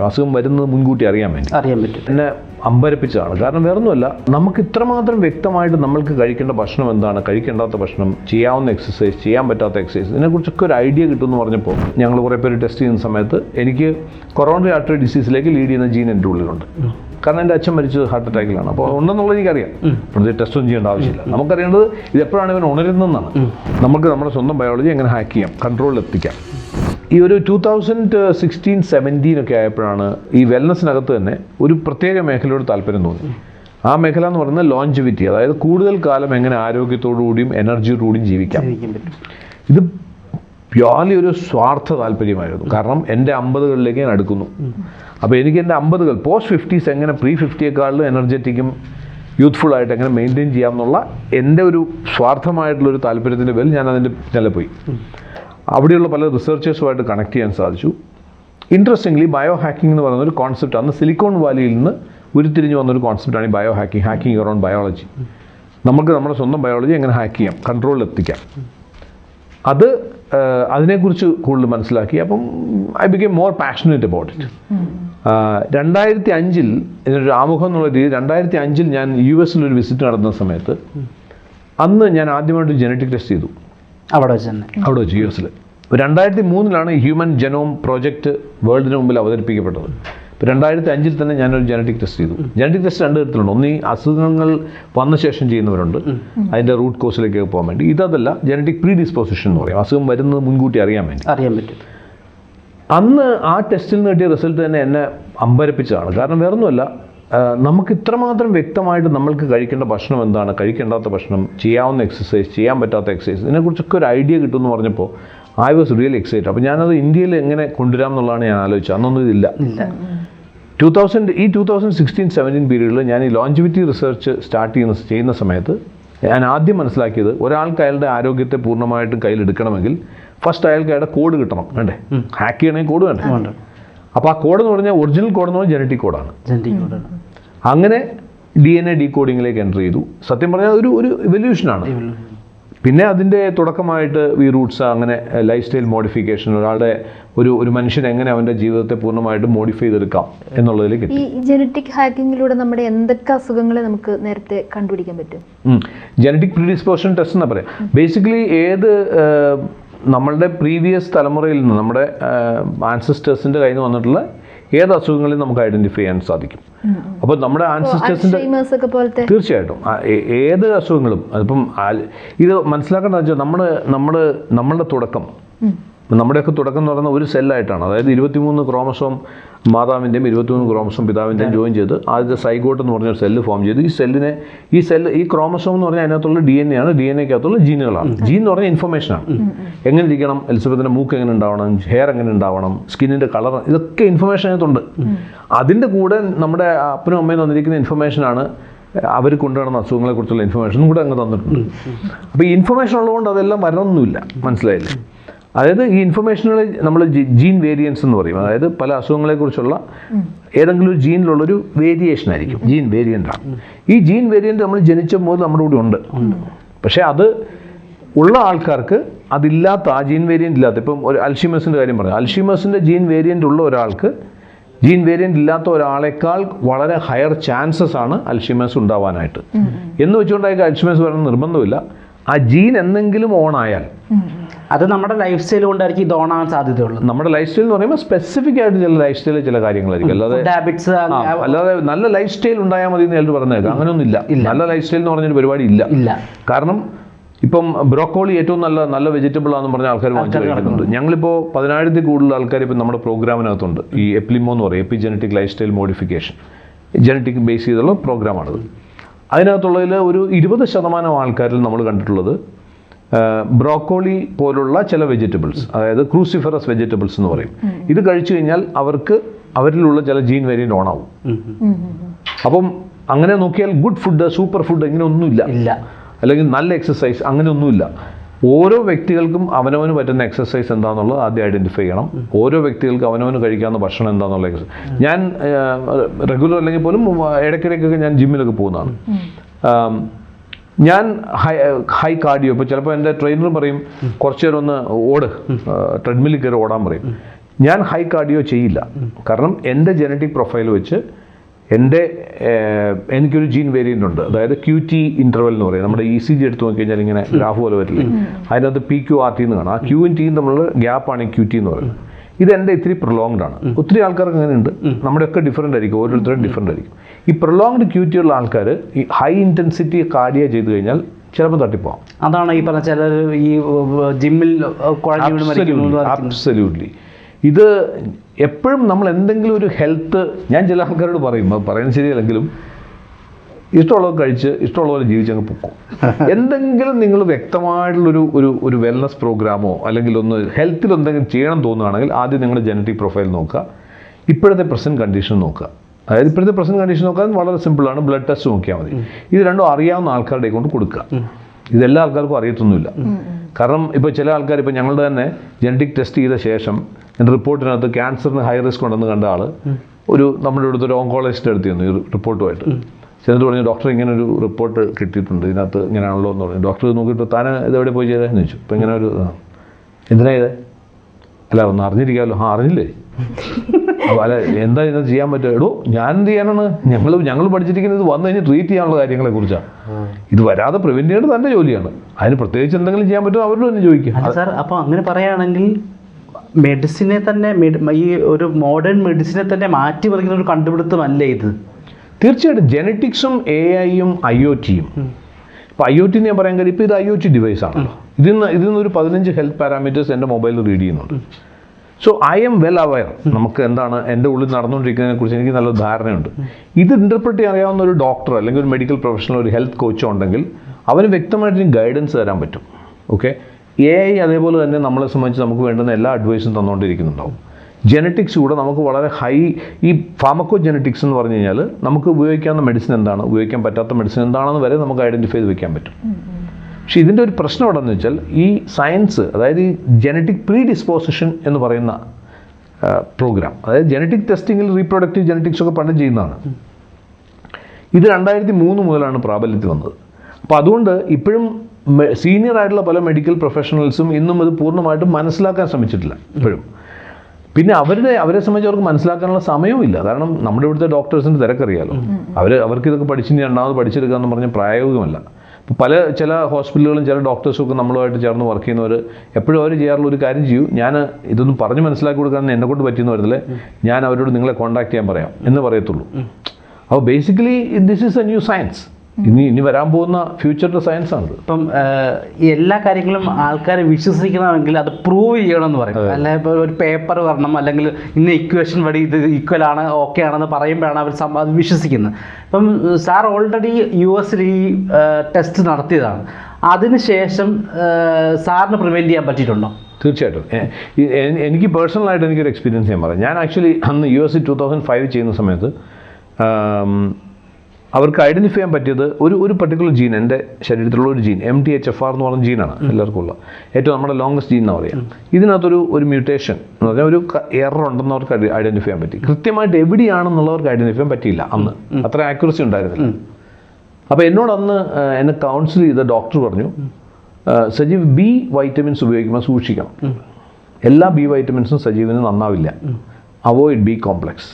അസുഖം വരുന്നത് മുൻകൂട്ടി അറിയാൻ വേണ്ടി. അറിയാൻ പറ്റും. എന്നെ അമ്പരപ്പിച്ചതാണ്. കാരണം വേറൊന്നുമല്ല നമുക്ക് ഇത്രമാത്രം വ്യക്തമായിട്ട് നമ്മൾക്ക് കഴിക്കേണ്ട ഭക്ഷണം എന്താണ്? കഴിക്കേണ്ടാത്ത ഭക്ഷണം ചെയ്യാവുന്ന എക്സസൈസ് ചെയ്യാൻ പറ്റാത്ത എക്സസൈസ് ഇതിനെക്കുറിച്ചൊക്കെ ഒരു ഐഡിയ കിട്ടുമെന്ന് പറഞ്ഞപ്പോൾ ഞങ്ങൾ കുറേ പേര് ടെസ്റ്റ് ചെയ്യുന്ന സമയത്ത് എനിക്ക് കൊറോണറി ആർട്ടറി ഡിസീസിലേക്ക് ലീഡ് ചെയ്യുന്ന ജീൻ എന്റെ ഉള്ളിലുണ്ട്. കാരണം എന്റെ അച്ഛൻ മരിച്ചത് ഹാർട്ട് അറ്റാക്കിലാണ് അപ്പോൾ ഉണ്ടെന്നുള്ളത് എനിക്കറിയാം. അപ്പോൾ ഇത് ടെസ്റ്റൊന്നും ചെയ്യേണ്ട ആവശ്യമില്ല. നമുക്കറിയേണ്ടത് ഇത് എപ്പോഴാണ് ഇവൻ ഉണരുന്നതെന്നാണ്. നമുക്ക് നമ്മുടെ സ്വന്തം ബയോളജി എങ്ങനെ ഹാക്ക് ചെയ്യാം കൺട്രോളിൽ എത്തിക്കാം. ഈ ഒരു ടൂ തൗസൻഡ് സിക്സ്റ്റീൻ സെവന്റീൻ ഒക്കെ ആയപ്പോഴാണ് ഈ വെൽനസ്സിനകത്ത് തന്നെ ഒരു പ്രത്യേക മേഖലയോട് താല്പര്യം തോന്നി. ആ മേഖല എന്ന് പറയുന്നത് ലോഞ്ചിവിറ്റി അതായത് കൂടുതൽ കാലം എങ്ങനെ ആരോഗ്യത്തോടുകൂടിയും എനർജിയോടുകൂടിയും ജീവിക്കാം. ഇത് പ്യോർലി ഒരു സ്വാർത്ഥ താല്പര്യമായിരുന്നു. കാരണം എന്റെ അമ്പതുകളിലേക്ക് ഞാൻ അടുക്കുന്നു. അപ്പോൾ എനിക്ക് എന്റെ അമ്പതുകൾ പോസ്റ്റ് ഫിഫ്റ്റീസ് എങ്ങനെ പ്രീ ഫിഫ്റ്റിയെക്കാളിലും എനർജറ്റിക്കും യൂത്ത്ഫുൾ ആയിട്ട് എങ്ങനെ മെയിന്റെയിൻ ചെയ്യാമെന്നുള്ള എന്റെ ഒരു സ്വാർത്ഥമായിട്ടുള്ള ഒരു താല്പര്യത്തിന്റെ പേരിൽ ഞാൻ അതിന്റെ പിന്നാലെ പോയി. അവിടെയുള്ള പല റിസർച്ചേഴ്സുമായിട്ട് കണക്ട് ചെയ്യാൻ സാധിച്ചു. ഇൻട്രസ്റ്റിംഗ്ലി ബയോ ഹാക്കിംഗ് എന്ന് പറയുന്ന ഒരു കോൺസെപ്റ്റ് അന്ന് സിലിക്കോൺ വാലിയിൽ നിന്ന് ഉരുത്തിരിഞ്ഞ് വന്നൊരു കോൺസെപ്റ്റാണ് ഈ bio hacking hacking around biology നമുക്ക് നമ്മുടെ സ്വന്തം ബയോളജി എങ്ങനെ ഹാക്ക് ചെയ്യാം? കൺട്രോളിൽ എത്തിക്കാം. അത് അതിനെക്കുറിച്ച് കൂടുതൽ മനസ്സിലാക്കി. അപ്പം I became more passionate about it രണ്ടായിരത്തി അഞ്ചിൽ ഇതിനൊരു ആമുഖം എന്നുള്ള രീതി രണ്ടായിരത്തി അഞ്ചിൽ ഞാൻ യു എസിലൊരു വിസിറ്റ് നടത്തുന്ന സമയത്ത് അന്ന് ഞാൻ ആദ്യമായിട്ട് ജനറ്റിക് ടെസ്റ്റ് ചെയ്തു. അവിടെ വെച്ച് തന്നെ. അവിടെ വെച്ച് യു എസിൽ രണ്ടായിരത്തി മൂന്നിലാണ് ഹ്യൂമൻ ജനോം പ്രോജക്റ്റ് വേൾഡിന് മുമ്പിൽ അവതരിപ്പിക്കപ്പെട്ടത്. ഇപ്പോൾ രണ്ടായിരത്തി അഞ്ചിൽ തന്നെ ഞാനൊരു ജനറ്റിക് ടെസ്റ്റ് ചെയ്തു. ജനറ്റിക് ടെസ്റ്റ് രണ്ട് തരത്തിലുണ്ട്. ഒന്ന് ഈ അസുഖങ്ങൾ വന്ന ശേഷം ചെയ്യുന്നവരുണ്ട്. അതിന്റെ റൂട്ട് കോസിലേക്ക് പോകാൻ വേണ്ടി. ഇതല്ല ജനറ്റിക് പ്രീ ഡിസ്പോസിഷൻ എന്ന് പറയും. അസുഖം വരുന്നത് മുൻകൂട്ടി അറിയാൻ വേണ്ടി. അറിയാൻ പറ്റും. അന്ന് ആ ടെസ്റ്റിൽ നിന്ന് കിട്ടിയ റിസൾട്ട് തന്നെ എന്നെ അമ്പരപ്പിച്ചതാണ്. കാരണം വേറൊന്നുമല്ല. നമുക്ക് ഇത്രമാത്രം വ്യക്തമായിട്ട് നമ്മൾക്ക് കഴിക്കേണ്ട ഭക്ഷണം എന്താണ്? കഴിക്കേണ്ടാത്ത ഭക്ഷണം ചെയ്യാവുന്ന എക്സസൈസ് ചെയ്യാൻ പറ്റാത്ത എക്സസൈസ് ഇതിനെക്കുറിച്ചൊക്കെ ഒരു ഐഡിയ കിട്ടുമെന്ന് പറഞ്ഞപ്പോൾ ഐ വാസ് റിയൽ എക്സൈറ്റഡ് അപ്പോൾ ഞാനത് ഇന്ത്യയിൽ എങ്ങനെ കൊണ്ടുവരാം എന്നുള്ളതാണ് ഞാൻ ആലോചിച്ചത്. അന്നൊന്നും ഇതില്ല. ടു തൗസൻഡ് ഈ ടു തൗസൻഡ് സിക്സ്റ്റീൻ സെവന്റീൻ പീരീഡിൽ ഞാൻ ഈ ലോഞ്ചിവിറ്റി റിസർച്ച് സ്റ്റാർട്ട് ചെയ്യുന്ന ചെയ്യുന്ന സമയത്ത് ഞാൻ ആദ്യം മനസ്സിലാക്കിയത് ഒരാൾക്ക് അയാളുടെ ആരോഗ്യത്തെ പൂർണമായിട്ടും കയ്യിലെടുക്കണമെങ്കിൽ ഫസ്റ്റ് അയാൾക്ക് അയാളുടെ കോഡ് കിട്ടണം. വേണ്ടേ ഹാക്ക് ചെയ്യണമെങ്കിൽ കോഡ് വേണ്ടേ. അപ്പോൾ ആ കോഡ് എന്ന് പറഞ്ഞാൽ ഒറിജിനൽ കോഡ് എന്ന് പറഞ്ഞാൽ ജനറ്റിക് കോഡാണ് ജനറ്റിക് കോഡാണ് അങ്ങനെ ഡി എൻ എ ഡീകോഡിങ്ങിലേക്ക് എന്റർ ചെയ്തു. സത്യം പറഞ്ഞാൽ ഒരു ഒരു എവല്യൂഷനാണ് പിന്നെ അതിന്റെ തുടക്കമായിട്ട് വി റൂട്ട്സ് അങ്ങനെ ലൈഫ് സ്റ്റൈൽ മോഡിഫിക്കേഷൻ ഒരാളുടെ ഒരു ഒരു മനുഷ്യൻ എങ്ങനെ അവന്റെ ജീവിതത്തെ പൂർണമായിട്ട് മോഡിഫൈ ചെയ്തെടുക്കാം എന്നുള്ളതിലേക്ക് ഈ ജനറ്റിക് ഹാക്കിങ്ങിലൂടെ നമ്മുടെ എന്തൊക്കെ അസുഖങ്ങളെ നമുക്ക് നേരത്തെ കണ്ടുപിടിക്കാൻ പറ്റും? ജനറ്റിക് പ്രീഡിസ്പോഷൻ ടെസ്റ്റ് എന്നാ പറയാം. ബേസിക്കലി ഏത് നമ്മളുടെ പ്രീവിയസ് തലമുറയിൽ നിന്ന് നമ്മുടെ ആൻസിസ്റ്റേഴ്സിന്റെ കയ്യിൽ നിന്ന് വന്നിട്ടുള്ള ഏത് അസുഖങ്ങളെയും നമുക്ക് ഐഡന്റിഫൈ ചെയ്യാൻ സാധിക്കും. അപ്പോൾ നമ്മുടെ ആൻസിസ്റ്റേഴ്സിന്റെ തീർച്ചയായിട്ടും. ഏത് അസുഖങ്ങളും അതിപ്പം ഇത് മനസ്സിലാക്കേണ്ടത് വെച്ചാൽ നമ്മൾ നമ്മൾ നമ്മളുടെ തുടക്കം. നമ്മുടെയൊക്കെ തുടക്കം എന്ന് പറയുന്ന ഒരു സെല്ലായിട്ടാണ്. അതായത് ഇരുപത്തിമൂന്ന് ക്രോമസോം മാതാവിന്റെയും ഇരുപത്തിമൂന്ന് ക്രോമസോം പിതാവിന്റെയും ജോയിൻ ചെയ്ത് ആദ്യത്തെ സൈഗോട്ട് എന്ന് പറഞ്ഞൊരു സെല്ല് ഫോം ചെയ്ത് ഈ സെല്ലിനെ ഈ സെല്ല് ഈ ക്രോമസോം എന്ന് പറഞ്ഞാൽ അതിനകത്തുള്ള ഡി എൻ എ ആണ്. ഡി എൻ എക്കകത്തുള്ള ജീനുകളാണ്. ജീൻ എന്ന് പറഞ്ഞാൽ ഇൻഫർമേഷനാണ് എങ്ങനെ ഇരിക്കണം എലിസബത്തിന്റെ മൂക്ക് എങ്ങനെ ഉണ്ടാവണം? ഹെയർ എങ്ങനെ ഉണ്ടാവണം? സ്കിന്നിന്റെ കളർ ഇതൊക്കെ ഇൻഫർമേഷൻ അതിനകത്തുണ്ട്. അതിന്റെ കൂടെ നമ്മുടെ അപ്പനും അമ്മയും തന്നിരിക്കുന്ന ഇൻഫർമേഷനാണ് അവർ കൊണ്ടുവരുന്ന അസുഖങ്ങളെക്കുറിച്ചുള്ള ഇൻഫർമേഷനും കൂടെ അങ്ങ് തന്നിട്ടുണ്ട്. അപ്പോൾ ഈ ഇൻഫർമേഷൻ ഉള്ളതുകൊണ്ട് അതെല്ലാം വരണമെന്നില്ല. മനസ്സിലായില്ലേ? അതായത് ഈ ഇൻഫർമേഷനുകൾ നമ്മൾ ജീൻ വേരിയൻസ് എന്ന് പറയും. അതായത് പല അസുഖങ്ങളെക്കുറിച്ചുള്ള ഏതെങ്കിലും ഒരു ജീനിലുള്ളൊരു വേരിയേഷൻ ആയിരിക്കും. ജീൻ വേരിയന്റ് ആണ്. ഈ ജീൻ വേരിയന്റ് നമ്മൾ ജനിച്ച മുതൽ നമ്മുടെ കൂടെ ഉണ്ട്. പക്ഷേ അത് ഉള്ള ആൾക്കാർക്ക് അതില്ലാത്ത ആ ജീൻ വേരിയന്റ് ഇല്ലാത്ത ഇപ്പം ഒരു അൽഷിമേഴ്സിന്റെ കാര്യം പറഞ്ഞു അൽഷിമേഴ്സിന്റെ ജീൻ വേരിയന്റ് ഉള്ള ഒരാൾക്ക് ജീൻ വേരിയന്റ് ഇല്ലാത്ത ഒരാളെക്കാൾ വളരെ ഹയർ ചാൻസസ് ആണ് അൽഷിമേഴ്സ് ഉണ്ടാവാനായിട്ട്. എന്ന് വെച്ചുകൊണ്ടായിരിക്കും അൽഷിമേഴ്സ് വരണം നിർബന്ധമില്ല. ആ ജീൻ എന്തെങ്കിലും ഓൺ ആയാൽ. അത് നമ്മുടെ ലൈഫ് സ്റ്റൈൽ കൊണ്ടായിരിക്കും ഇത് ഓണാകാൻ സാധ്യതയുള്ളൂ നമ്മുടെ ലൈഫ് സ്റ്റൈൽ എന്ന് പറയുമ്പോൾ സ്പെസിഫിക് ആയിട്ട് ചില ലൈഫ് സ്റ്റൈലിൽ ചില കാര്യങ്ങളായിരിക്കും. അല്ലാതെ ഹാബിറ്റ്സ് അല്ലാതെ നല്ല ലൈഫ് സ്റ്റൈൽ ഉണ്ടായാൽ മതി എന്ന് ചിലർ പറഞ്ഞേക്കാം അങ്ങനെയൊന്നും ഇല്ല. നല്ല ലൈഫ് സ്റ്റൈൽ എന്ന് പറഞ്ഞൊരു പരിപാടി ഇല്ല. ഇല്ല. കാരണം ഇപ്പം ബ്രോക്കോളി ഏറ്റവും നല്ല നല്ല വെജിറ്റബിൾ ആണെന്ന് പറഞ്ഞ ആൾക്കാർ വാങ്ങിച്ചു കഴിക്കുന്നുണ്ട്. ഞങ്ങളിപ്പോൾ പതിനായിരത്തിൽ കൂടുതൽ ആൾക്കാർ ഇപ്പം നമ്മുടെ പ്രോഗ്രാമിനകത്തുണ്ട്. ഈ എപ്ലിമോ എന്ന് പറയും. Epigenetic lifestyle modification genetic base ചെയ്തുള്ള പ്രോഗ്രാമാണത് അതിനകത്തുള്ളതിൽ ഒരു ഇരുപത് ശതമാനം ആൾക്കാരിൽ നമ്മൾ കണ്ടിട്ടുള്ളത് ബ്രോക്കോളി പോലുള്ള ചില വെജിറ്റബിൾസ് അതായത് ക്രൂസിഫറസ് വെജിറ്റബിൾസ് എന്ന് പറയും. ഇത് കഴിച്ചു കഴിഞ്ഞാൽ അവർക്ക് അവരിലുള്ള ചില ജീൻ വേരിയന്റ് ഓണാവും അപ്പം അങ്ങനെ നോക്കിയാൽ ഗുഡ് ഫുഡ് സൂപ്പർ ഫുഡ് ഇങ്ങനെ ഒന്നുമില്ല ഇല്ല. അല്ലെങ്കിൽ നല്ല എക്സസൈസ് അങ്ങനെയൊന്നുമില്ല. ഓരോ വ്യക്തികൾക്കും അവനവന് പറ്റുന്ന എക്സസൈസ് എന്താണെന്നുള്ളത് ആദ്യം ഐഡന്റിഫൈ ചെയ്യണം. ഓരോ വ്യക്തികൾക്കും അവനവന് കഴിക്കാവുന്ന ഭക്ഷണം എന്താണെന്നുള്ള എക്സസൈസ് ഞാൻ റെഗുലർ അല്ലെങ്കിൽ പോലും ഇടയ്ക്കിടയ്ക്കൊക്കെ ഞാൻ ജിമ്മിലൊക്കെ പോകുന്നതാണ്. ഞാൻ ഹൈ ഹൈ കാർഡിയോ ഇപ്പോൾ ചിലപ്പോൾ എന്റെ ട്രെയിനർ പറയും കുറച്ച് നേരം ഒന്ന് ഓട് ട്രെഡ്മില്ലിൽ കയറി ഓടാൻ പറയും. ഞാൻ ഹൈ കാർഡിയോ ചെയ്യില്ല. കാരണം എന്റെ ജനറ്റിക് പ്രൊഫൈൽ വെച്ച് എന്റെ എനിക്കൊരു ജീൻ വേരിയന്റ് ഉണ്ട്. അതായത് ക്യൂ ടി ഇന്റർവെൽ എന്ന് പറയും. നമ്മുടെ ഇ സി ജി എടുത്ത് നോക്കിക്കഴിഞ്ഞാൽ ഇങ്ങനെ ഗ്രാഫ് പോലെ വരില്ലേ? അതിനകത്ത് പി ക്യു ആർ ടി എന്ന് കാണാം. ആ ക്യൂവും ടിയും തമ്മിലുള്ള ഗ്യാപ്പാണ് ഈ ക്യൂ ടി എന്ന് പറയുന്നത് ഇത് എന്റെ ഇത്തിരി പ്രൊലോങ്ഡ് ആണ്. ഒത്തിരി ആൾക്കാർക്ക് അങ്ങനെയുണ്ട്. നമ്മുടെയൊക്കെ ഡിഫറെന്റ് ആയിരിക്കും. ഓരോരുത്തരും ഡിഫറെന്റ് ആയിരിക്കും. ഈ പ്രൊലോങ്ഡ് ക്യൂ ടി ഉള്ള ആൾക്കാർ ഈ ഹൈ ഇന്റൻസിറ്റി കാർഡിയ ചെയ്ത് കഴിഞ്ഞാൽ ചിലപ്പോൾ തട്ടിപ്പോവാം. അതാണ് ഈ പറഞ്ഞ ചിലർ ഈ ജിമ്മിൽ. അബ്സല്യൂട്ട്ലി ഇത് എപ്പോഴും നമ്മൾ എന്തെങ്കിലും ഒരു ഹെൽത്ത് ഞാൻ ചില ആൾക്കാരോട് പറയും അത് പറയുന്നത് ശരിയല്ലെങ്കിലും ഇഷ്ടമുള്ളത് കഴിച്ച് ഇഷ്ടമുള്ളവരെ ജീവിച്ചങ്ങ് പൊക്കും. എന്തെങ്കിലും നിങ്ങൾ വ്യക്തമായിട്ടുള്ളൊരു ഒരു ഒരു വെൽനസ് പ്രോഗ്രാമോ അല്ലെങ്കിൽ ഒന്ന് ഹെൽത്തിൽ എന്തെങ്കിലും ചെയ്യണം തോന്നുകയാണെങ്കിൽ ആദ്യം നിങ്ങളുടെ ജനറ്റിക് പ്രൊഫൈൽ നോക്കുക. ഇപ്പോഴത്തെ പ്രസന്റ് കണ്ടീഷൻ നോക്കുക. അതായത് ഇപ്പോഴത്തെ പ്രസന്റ് കണ്ടീഷൻ നോക്കാൻ വളരെ സിമ്പിളാണ് ബ്ലഡ് ടെസ്റ്റ് നോക്കിയാൽ മതി. ഇത് രണ്ടും അറിയാവുന്ന ആൾക്കാരുടെ കൊണ്ട് കൊടുക്കുക. ഇതെല്ലാ ആൾക്കാർക്കും അറിയത്തൊന്നുമില്ല. കാരണം ഇപ്പോൾ ചില ആൾക്കാർ ഇപ്പോൾ ഞങ്ങളുടെ തന്നെ ജനറ്റിക് ടെസ്റ്റ് ചെയ്ത ശേഷം എന്റെ റിപ്പോർട്ടിനകത്ത് ക്യാൻസറിന് ഹൈ റിസ്ക് ഉണ്ടെന്ന് കണ്ട ആൾ ഒരു നമ്മുടെ അടുത്ത് ഒരു ഓങ്കോളജിസ്റ്റ് എടുത്തു തന്നു ഈ റിപ്പോർട്ടുമായിട്ട് ചെന്നിട്ട് പറഞ്ഞു ഡോക്ടർ ഇങ്ങനെ ഒരു റിപ്പോർട്ട് കിട്ടിയിട്ടുണ്ട്. ഇതിനകത്ത് ഇങ്ങനെയാണല്ലോ എന്ന് പറഞ്ഞു. ഡോക്ടർ നോക്കിയിട്ട് താൻ ഇത് എവിടെ പോയി ചെയ്തതെന്ന് ചോദിച്ചു. ഇപ്പം ഇങ്ങനെ ഒരു. എന്തിനാ ഇത് അല്ല ഒന്ന് അറിഞ്ഞിരിക്കാമല്ലോ. ആ അറിഞ്ഞില്ലേ? അപ്പോൾ അല്ല എന്താ ഇത് ചെയ്യാൻ പറ്റുക? എടോ ഞാൻ എന്ത് ചെയ്യാനാണ്? ഞങ്ങൾ ഞങ്ങൾ പഠിച്ചിരിക്കുന്നത് ഇത് വന്നു കഴിഞ്ഞ് ട്രീറ്റ് ചെയ്യാനുള്ള കാര്യങ്ങളെ കുറിച്ചാണ് ഇത് വരാതെ പ്രിവെന്റ് ചെയ്യേണ്ടത് തന്റെ ജോലിയാണ്. അതിന് പ്രത്യേകിച്ച് എന്തെങ്കിലും ചെയ്യാൻ പറ്റുമോ? അവരോട് തന്നെ ചോദിക്കുക സാർ അപ്പോൾ അങ്ങനെ പറയുകയാണെങ്കിൽ മെഡിസിനെ തന്നെ ഈ ഒരു മോഡേൺ മെഡിസിനെ തന്നെ മാറ്റിമറിക്കുന്ന ഒരു കണ്ടുപിടുത്തമല്ലേ ഇത്? തീർച്ചയായിട്ടും ജനറ്റിക്സും എ ഐയും ഐ ഒ ടിയും ഇപ്പോൾ ഐ ഒ ടി ഞാൻ പറയാൻ കാര്യം ഇപ്പോൾ ഇത് ഐ ഒ ടി ഡിവൈസ് ആണല്ലോ ഇതിൽ നിന്ന് ഇതിൽ നിന്ന് ഒരു പതിനഞ്ച് ഹെൽത്ത് പാരാമീറ്റേഴ്സ് എന്റെ മൊബൈലിൽ റീഡ് ചെയ്യുന്നുണ്ട്. So I am well aware നമുക്ക് എന്താണ് എന്റെ ഉള്ളിൽ നടന്നുകൊണ്ടിരിക്കുന്നതിനെ കുറിച്ച് എനിക്ക് നല്ല ധാരണയുണ്ട്. ഇത് ഇന്റർപ്രറ്റ് ചെയ്യാൻ അറിയാവുന്ന ഒരു ഡോക്ടർ അല്ലെങ്കിൽ ഒരു മെഡിക്കൽ പ്രൊഫഷണൽ ഒരു ഹെൽത്ത് കോച്ചോ ഉണ്ടെങ്കിൽ അവന് വ്യക്തമായിട്ട് ഗൈഡൻസ് തരാൻ പറ്റും. ഓക്കെ എ ഐ അതേപോലെ തന്നെ നമ്മളെ സംബന്ധിച്ച് നമുക്ക് വേണ്ടുന്ന എല്ലാ അഡ്വൈസും തന്നുകൊണ്ടിരിക്കുന്നുണ്ടാവും ജനറ്റിക്സ് കൂടെ നമുക്ക് വളരെ ഹൈ ഈ ഫാമക്കോ ജനറ്റിക്സ് എന്ന് പറഞ്ഞു കഴിഞ്ഞാൽ നമുക്ക് ഉപയോഗിക്കാവുന്ന മെഡിസിൻ എന്താണ്? ഉപയോഗിക്കാൻ പറ്റാത്ത മെഡിസിൻ എന്താണെന്ന് വരെ നമുക്ക് ഐഡന്റിഫൈ ചെയ്ത് വയ്ക്കാൻ പറ്റും. പക്ഷേ ഇതിന്റെ ഒരു പ്രശ്നം എവിടെയെന്ന് വെച്ചാൽ ഈ സയൻസ് അതായത് ഈ ജനറ്റിക് പ്രീ ഡിസ്പോസിഷൻ എന്ന് പറയുന്ന പ്രോഗ്രാം അതായത് ജനറ്റിക് ടെസ്റ്റിങ്ങിൽ റീപ്രൊഡക്റ്റീവ് ജനറ്റിക്സ് ഒക്കെ പണ്ട് ചെയ്യുന്നതാണ്. ഇത് രണ്ടായിരത്തി മൂന്ന് മുതലാണ് പ്രാബല്യത്തിൽ വന്നത്. അപ്പോൾ അതുകൊണ്ട് ഇപ്പോഴും സീനിയർ ആയിട്ടുള്ള പല മെഡിക്കൽ പ്രൊഫഷണൽസും ഇന്നും അത് പൂർണമായിട്ടും മനസ്സിലാക്കാൻ ശ്രമിച്ചിട്ടില്ല ഇപ്പോഴും. പിന്നെ അവരുടെ അവരെ സംബന്ധിച്ച് അവർക്ക് മനസ്സിലാക്കാനുള്ള സമയവുമില്ല കാരണം നമ്മുടെ ഇവിടുത്തെ ഡോക്ടേഴ്സിന്റെ തിരക്കറിയാലോ. അവർ അവർക്ക് ഇതൊക്കെ പഠിച്ചിന് രണ്ടാമത് പഠിച്ചെടുക്കുക എന്ന് പറഞ്ഞാൽ പ്രായോഗികമല്ല. ഇപ്പോൾ പല ചില ഹോസ്പിറ്റലുകളും ചില ഡോക്ടേഴ്സും ഒക്കെ നമ്മളുമായിട്ട് ചേർന്ന് വർക്ക് ചെയ്യുന്നവർ എപ്പോഴും അവർ ചെയ്യാറുള്ള ഒരു കാര്യം ചെയ്യൂ. ഞാൻ ഇതൊന്നും പറഞ്ഞ് മനസ്സിലാക്കി കൊടുക്കാൻ എന്നെ കൊണ്ട് പറ്റിയെന്ന് വരുന്നില്ലേ ഞാൻ അവരോട് നിങ്ങളെ കോൺടാക്ട് ചെയ്യാൻ പറയാം എന്ന് പറയത്തുള്ളൂ. അപ്പോൾ basically this is a new science ഇനി ഇനി വരാൻ പോകുന്ന ഫ്യൂച്ചറിന്റെ സയൻസ് ആണ് ഇപ്പം എല്ലാ കാര്യങ്ങളും ആൾക്കാർ വിശ്വസിക്കണമെങ്കിൽ അത് പ്രൂവ് ചെയ്യണം എന്ന് പറയും അല്ലെ ഇപ്പോൾ ഒരു പേപ്പർ വരണം അല്ലെങ്കിൽ ഇന്ന ഇക്വേഷൻ വഴി ഇത് ഈക്വൽ ആണ് ഓക്കെ ആണെന്ന് പറയുമ്പോഴാണ് അവർ അത് വിശ്വസിക്കുന്നത്. ഇപ്പം സാർ ഓൾറെഡി യു എസിൽ ഈ ടെസ്റ്റ് നടത്തിയതാണ്. അതിനുശേഷം ശേഷം സാറിന് പ്രിവെന്റ് ചെയ്യാൻ പറ്റിയിട്ടുണ്ടോ? തീർച്ചയായിട്ടും. എനിക്ക് പേഴ്സണലായിട്ട് എനിക്കൊരു എക്സ്പീരിയൻസ് ഞാൻ പറയാം. ഞാൻ ആക്ച്വലി അന്ന് U S two thousand five ചെയ്യുന്ന സമയത്ത് അവർക്ക് ഐഡന്റിഫൈ ചെയ്യാൻ പറ്റിയത് ഒരു ഒരു പർട്ടിക്കുലർ ജീൻ എന്റെ ശരീരത്തിലുള്ള ഒരു gene M T H F R എന്ന് പറഞ്ഞ ജീനാണ് എല്ലാവർക്കും ഉള്ള ഏറ്റവും നമ്മുടെ ലോങ്സ്റ്റ് ജീൻ എന്ന് പറയാം ഇതിനകത്തൊരു ഒരു മ്യൂട്ടേഷൻ എന്ന് പറഞ്ഞാൽ ഒരു എറർ ഉണ്ടെന്ന് അവർക്ക് ഐഡന്റിഫൈ ചെയ്യാൻ പറ്റി. കൃത്യമായിട്ട് എവിടെയാണെന്നുള്ളവർക്ക് ഐഡന്റിഫൈ ചെയ്യാൻ പറ്റിയില്ല അന്ന്. അത്ര ആക്യുറസി ഉണ്ടായിരുന്നില്ല. അപ്പോൾ എന്നോട് അന്ന് എന്നെ കൗൺസിൽ ചെയ്ത ഡോക്ടർ പറഞ്ഞു സജീവ് ബി വൈറ്റമിൻസ് ഉപയോഗിക്കുമ്പോൾ സൂക്ഷിക്കണം. എല്ലാ ബി വൈറ്റമിൻസും സജീവിന് നന്നാവില്ല. അവോയ്ഡ് ബി കോംപ്ലക്സ്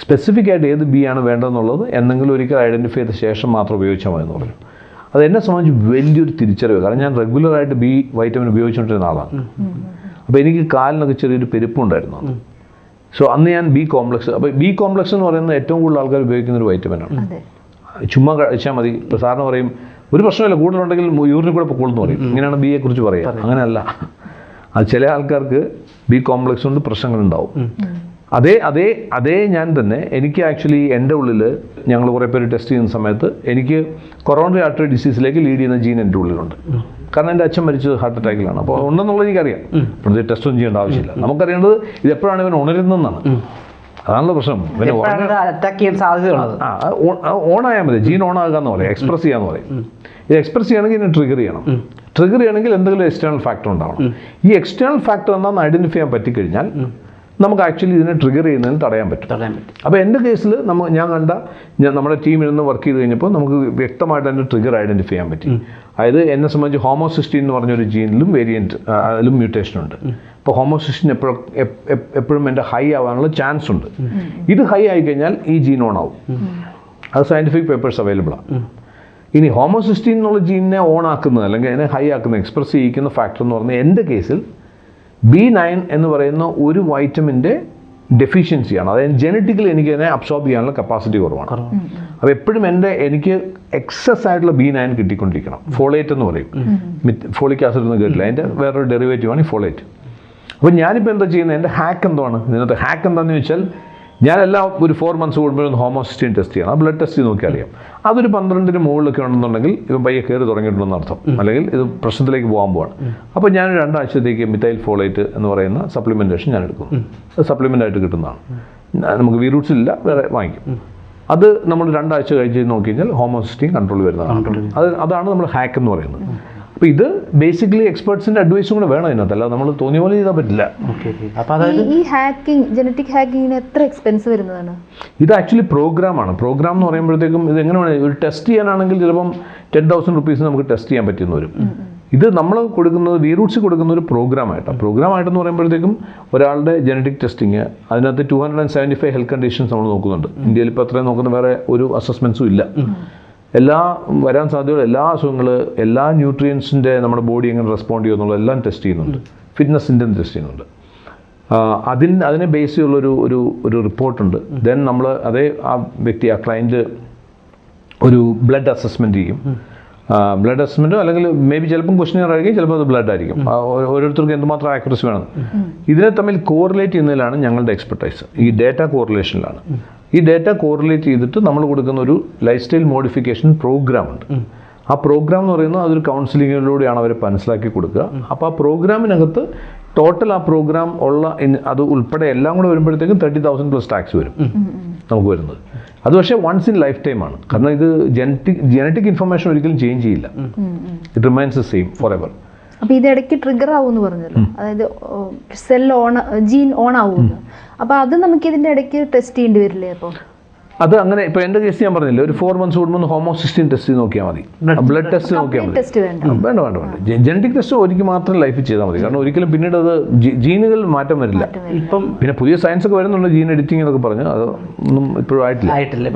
സ്പെസിഫിക് ആയിട്ട് ഏത് ബി ആണ് വേണ്ടതെന്നുള്ളത് എന്തെങ്കിലും ഒരിക്കൽ ഐഡന്റിഫൈ ചെയ്ത ശേഷം മാത്രം ഉപയോഗിച്ചാൽ മതി എന്ന് പറഞ്ഞു അത് എന്നെ സംബന്ധിച്ച് വലിയൊരു തിരിച്ചറിവ്. കാരണം ഞാൻ റെഗുലറായിട്ട് ബി വൈറ്റമിൻ ഉപയോഗിച്ചുകൊണ്ടിരുന്ന ആളാണ്. അപ്പോൾ എനിക്ക് കാലിനൊക്കെ ചെറിയൊരു പെരുപ്പുണ്ടായിരുന്നു സോ അന്ന് ഞാൻ ബി കോംപ്ലക്സ് അപ്പോൾ ബി കോംപ്ലക്സ് എന്ന് പറയുന്നത് ഏറ്റവും കൂടുതൽ ആൾക്കാർ ഉപയോഗിക്കുന്ന ഒരു വൈറ്റമിനാണ് ചുമ്മാ കഴിച്ചാൽ മതി. ഇപ്പോൾ സാറിന് പറയും ഒരു പ്രശ്നമില്ല കൂടുതലുണ്ടെങ്കിൽ യൂറിനിൽ കൂടെ പൊക്കോളെന്ന് പറയും. ഇങ്ങനെയാണ് ബിയെ കുറിച്ച് പറയുക. അങ്ങനെയല്ല. അത് ചില ആൾക്കാർക്ക് ബി കോംപ്ലക്സ് കൊണ്ട് പ്രശ്നങ്ങളുണ്ടാവും അതേ അതേ അതേ ഞാൻ തന്നെ എനിക്ക് ആക്ച്വലി എന്റെ ഉള്ളിൽ ഞങ്ങൾ കുറേ പേര് ടെസ്റ്റ് ചെയ്യുന്ന സമയത്ത് എനിക്ക് കൊറോണറി ആർട്ടറി ഡിസീസിലേക്ക് ലീഡ് ചെയ്യുന്ന ജീൻ എന്റെ ഉള്ളിലുണ്ട്. കാരണം എന്റെ അച്ഛൻ മരിച്ചത് ഹാർട്ട് അറ്റാക്കിലാണ് അപ്പോൾ ഉണ്ടെന്നുള്ളത് എനിക്കറിയാം. അപ്പോൾ ഇത് ടെസ്റ്റ് ഒന്നും ചെയ്യേണ്ട ആവശ്യമില്ല. നമുക്കറിയേണ്ടത് ഇത് എപ്പോഴാണ് ഇവൻ ഉണരുന്നതെന്നാണ്. അതാണല്ലോ പ്രശ്നം. പിന്നെ ഉറങ്ങ അറ്റാക്ക് ചെയ്യാൻ സാധ്യതയുള്ളത്? ആ ഓൺ ആയാൽ മതി. ജീൻ ഓൺ ആകുക എന്ന് പറയും. എക്സ്പ്രസ് ചെയ്യാന്ന് പറയും. ഇത് എക്സ്പ്രസ് ചെയ്യണമെങ്കിൽ ഇതിനെ ട്രിഗർ ചെയ്യണം. ട്രിഗർ ചെയ്യണമെങ്കിൽ എന്തെങ്കിലും എക്സ്റ്റേണൽ ഫാക്ടർ ഉണ്ടാവണം. ഈ എക്സ്റ്റേണൽ ഫാക്ടർ എന്താണെന്ന് ഐഡന്റിഫൈ ചെയ്യാൻ പറ്റിക്കഴിഞ്ഞാൽ നമുക്ക് ആക്ച്വലി ഇതിനെ ട്രിഗർ ചെയ്യുന്നതിന് തടയാൻ പറ്റും. തടയാൻ പറ്റും. അപ്പോൾ എന്റെ കേസിൽ നമ്മൾ ഞാൻ കണ്ട ഞാൻ നമ്മുടെ ടീമിൽ നിന്ന് വർക്ക് ചെയ്ത് കഴിഞ്ഞപ്പോൾ നമുക്ക് വ്യക്തമായിട്ട് അതിന്റെ ട്രിഗർ ഐഡന്റിഫൈ ചെയ്യാൻ പറ്റി. അതായത് എന്നെ സംബന്ധിച്ച് ഹോമോസിസ്റ്റിൻ എന്ന് പറഞ്ഞൊരു ജീനിലും വേരിയന്റ് അതിലും മ്യൂട്ടേഷൻ ഉണ്ട്. അപ്പോൾ ഹോമോസിസ്റ്റിൻ എപ്പോഴും എപ്പോഴും എന്റെ ഹൈ ആവാനുള്ള ചാൻസ് ഉണ്ട്. ഇത് ഹൈ ആയി കഴിഞ്ഞാൽ ഈ ജീൻ ഓൺ ആവും. അത് സയന്റിഫിക് പേപ്പേഴ്സ് അവൈലബിൾ ആണ്. ഇനി ഹോമോസിസ്റ്റിൻ എന്നുള്ള ജീനിനെ ഓൺ ആക്കുന്നത് അല്ലെങ്കിൽ അതിനെ ഹൈ ആക്കുന്ന എക്സ്പ്രസ് ചെയ്യിക്കുന്ന ഫാക്ടർ എന്ന് പറഞ്ഞാൽ എന്റെ കേസിൽ ബി നയൻ എന്ന് പറയുന്ന ഒരു വൈറ്റമിന്റെ ഡെഫിഷ്യൻസിയാണ് അതായത് ജനറ്റിക്കലി എനിക്ക് അതിനെ അബ്സോർബ് ചെയ്യാനുള്ള കപ്പാസിറ്റി കുറവാണ്. അപ്പോൾ എപ്പോഴും എന്റെ എനിക്ക് എക്സസ് ആയിട്ടുള്ള ബി നയൻ കിട്ടിക്കൊണ്ടിരിക്കണം. ഫോളേറ്റ് എന്ന് പറയും. ഫോളിക് ആസിഡ് ഒന്നും കേട്ടില്ല അതിന്റെ വേറൊരു ഡെറിവേറ്റീവാണ് ഈ ഫോളേറ്റ് അപ്പോൾ ഞാനിപ്പോൾ എന്താ ചെയ്യുന്നത്? എന്റെ ഹാക്ക് എന്താണ് ഇതിനകത്ത് ഹാക്ക് എന്താണെന്ന് ചോദിച്ചാൽ ഞാനെല്ലാം ഒരു ഫോർ മന്ത്സ് കൂടുമ്പോൾ ഒന്ന് ഹോമോസിസ്റ്റീൻ ടെസ്റ്റ് ചെയ്യണം. ആ ബ്ലഡ് ടെസ്റ്റ് നോക്കി അറിയാം അതൊരു പന്ത്രണ്ടിന് മുകളിലൊക്കെ ഉണ്ടെന്നുണ്ടെങ്കിൽ ഇപ്പം പയ്യെ കയറി തുടങ്ങിയിട്ടുണ്ടെന്ന് അർത്ഥം. അല്ലെങ്കിൽ ഇത് പ്രശ്നത്തിലേക്ക് പോകാൻ പോവാണ്. അപ്പോൾ ഞാൻ രണ്ടാഴ്ചത്തേക്ക് മിഥൈൽ ഫോളേറ്റ് എന്ന് പറയുന്ന സപ്ലിമെന്റേഷൻ ഞാൻ എടുക്കുന്നു. അത് സപ്ലിമെന്റ് ആയിട്ട് കിട്ടുന്നതാണ്. നമുക്ക് വീറൂട്ട്സ് ഇല്ല വേറെ വാങ്ങിക്കും. അത് നമ്മൾ രണ്ടാഴ്ച കഴിച്ച് നോക്കി കഴിഞ്ഞാൽ ഹോമോസിസ്റ്റീൻ കൺട്രോൾ വരുന്നതാണ്. അത് അതാണ് നമ്മൾ ഹാക്ക് എന്ന് പറയുന്നത്. അപ്പോൾ ഇത് ബേസിക്കലി എക്സ്പേർട്സിന്റെ അഡ്വൈസും കൂടെ വേണം ഇതിനകത്ത്. അല്ലാതെ നമ്മൾ തോന്നിയ പോലെ ചെയ്താൽ പറ്റില്ല. ഓക്കെ ഓക്കെ അപ്പോൾ അതായത് ഈ ഹാക്കിംഗ് ജനറ്റിക് ഹാക്കിങ്ങിന് എത്ര എക്സ്പെൻസ് വരുന്നതാണ്? ഇത് ആക്ച്വലി പ്രോഗ്രാം ആണ്. പ്രോഗ്രാം എന്ന് പറയുമ്പോഴത്തേക്കും ഇത് എങ്ങനെയാണ് ഒരു ടെസ്റ്റ് ചെയ്യാനാണെങ്കിൽ ചിലപ്പം ടെൻ തൗസൻഡ് റുപ്പീസ് നമുക്ക് ടെസ്റ്റ് ചെയ്യാൻ പറ്റുന്ന വരും. ഇത് നമ്മൾ കൊടുക്കുന്നത് വീറൂട്ട്സ് കൊടുക്കുന്ന ഒരു പ്രോഗ്രാമായിട്ടാണ് പ്രോഗ്രാമായിട്ടെന്ന് പറയുമ്പോഴത്തേക്കും ഒരാളുടെ ജനറ്റിക് ടെസ്റ്റിങ് അതിനകത്ത് two hundred and seventy five health conditions നമ്മൾ നോക്കുന്നുണ്ട്. ഇന്ത്യയിൽ ഇപ്പോൾ അത്രയും നോക്കുന്ന വേറെ ഒരു അസസ്മെൻസും ഇല്ല. എല്ലാ വരാൻ സാധ്യതയുള്ള എല്ലാ അസുഖങ്ങൾ എല്ലാ ന്യൂട്രിയൻസിന്റെ നമ്മുടെ ബോഡി എങ്ങനെ റെസ്പോണ്ട് ചെയ്യുന്നുള്ള എല്ലാം ടെസ്റ്റ് ചെയ്യുന്നുണ്ട്. ഫിറ്റ്നസിന്റെ ടെസ്റ്റ് ചെയ്യുന്നുണ്ട്. അതിന് അതിനെ ബേസ് ചെയ്യുള്ളൊരു ഒരു ഒരു റിപ്പോർട്ടുണ്ട് ദെൻ നമ്മൾ അതേ ആ വ്യക്തി ആ ക്ലയന്റ് ഒരു ബ്ലഡ് അസസ്മെന്റ് ചെയ്യും. ബ്ലഡ് അസസ്മെന്റോ അല്ലെങ്കിൽ മേ ബി ചിലപ്പം ക്വസ്റ്റിനർ ആയിരിക്കും ചിലപ്പോൾ അത് ബ്ലഡ് ആയിരിക്കും. ഓരോരുത്തർക്കും എന്തുമാത്രം ആക്യുറസി വേണം. ഇതിനെ തമ്മിൽ കോറിലേറ്റ് ചെയ്യുന്നതിലാണ് ഞങ്ങളുടെ എക്സ്പെർട്ടൈസ് ഈ ഡേറ്റ കോറിലേഷനിലാണ് ഈ ഡേറ്റ കോറിലേറ്റ് ചെയ്തിട്ട് നമ്മൾ കൊടുക്കുന്ന ഒരു ലൈഫ് സ്റ്റൈൽ മോഡിഫിക്കേഷൻ പ്രോഗ്രാം ഉണ്ട് ആ പ്രോഗ്രാം എന്ന് പറയുന്നത് അതൊരു കൗൺസിലിങ്ങിലൂടെയാണ് അവർ മനസ്സിലാക്കി കൊടുക്കുക. അപ്പോൾ ആ പ്രോഗ്രാമിനകത്ത് ടോട്ടൽ ആ പ്രോഗ്രാം ഉള്ള അത് ഉൾപ്പെടെ എല്ലാം കൂടെ വരുമ്പോഴത്തേക്കും തേർട്ടി തൗസൻഡ് പ്ലസ് ടാക്സ് വരും. നമുക്ക് വരുന്നത്. അത് പക്ഷേ വൺസ് ഇൻ ലൈഫ് ടൈം ആണ്. കാരണം ഇത് ജനറ്റിക് ജനറ്റിക് ഇൻഫർമേഷൻ ഒരിക്കലും ചേഞ്ച് ചെയ്യില്ല. It remains the same forever അപ്പൊ ഇത് ഇടയ്ക്ക് ട്രിഗർ ആവുമെന്ന് പറഞ്ഞല്ലോ. അതായത് സെൽ ഓൺ ജീൻ ഓൺ ആവുമെന്ന്. അപ്പൊ അത് നമുക്ക് ഇതിന്റെ ഇടയ്ക്ക് ടെസ്റ്റ് ചെയ്യേണ്ടി വരില്ലേ അപ്പോൾ അത് അങ്ങനെ ഇപ്പൊ എന്റെ കേസ് ഞാൻ പറഞ്ഞില്ല ഒരു ഫോർ മന്ത്സ് കൂടുമ്പോൾ ഹോമോസിസ്റ്റിൻ ടെസ്റ്റ് ചെയ്ത് നോക്കിയാൽ മതി. ബ്ലഡ് ടെസ്റ്റ് നോക്കിയാൽ മതി. ടെസ്റ്റ് വേണ്ട. വേണ്ട വേണ്ട ജെനറ്റിക് ടെസ്റ്റ് ഒരിക്കൽ മാത്രം ലൈഫ് ചെയ്താൽ മതി. കാരണം ഒരിക്കലും പിന്നീട് അത് ജീനുകൾ മാറ്റം വരില്ല. ഇപ്പം പിന്നെ പുതിയ സയൻസ് ഒക്കെ വരുന്നുണ്ട് ജീൻ എഡിറ്റിംഗ് എന്നൊക്കെ പറഞ്ഞു. അത് ഒന്നും ഇപ്പോഴും ആയിട്ടില്ല.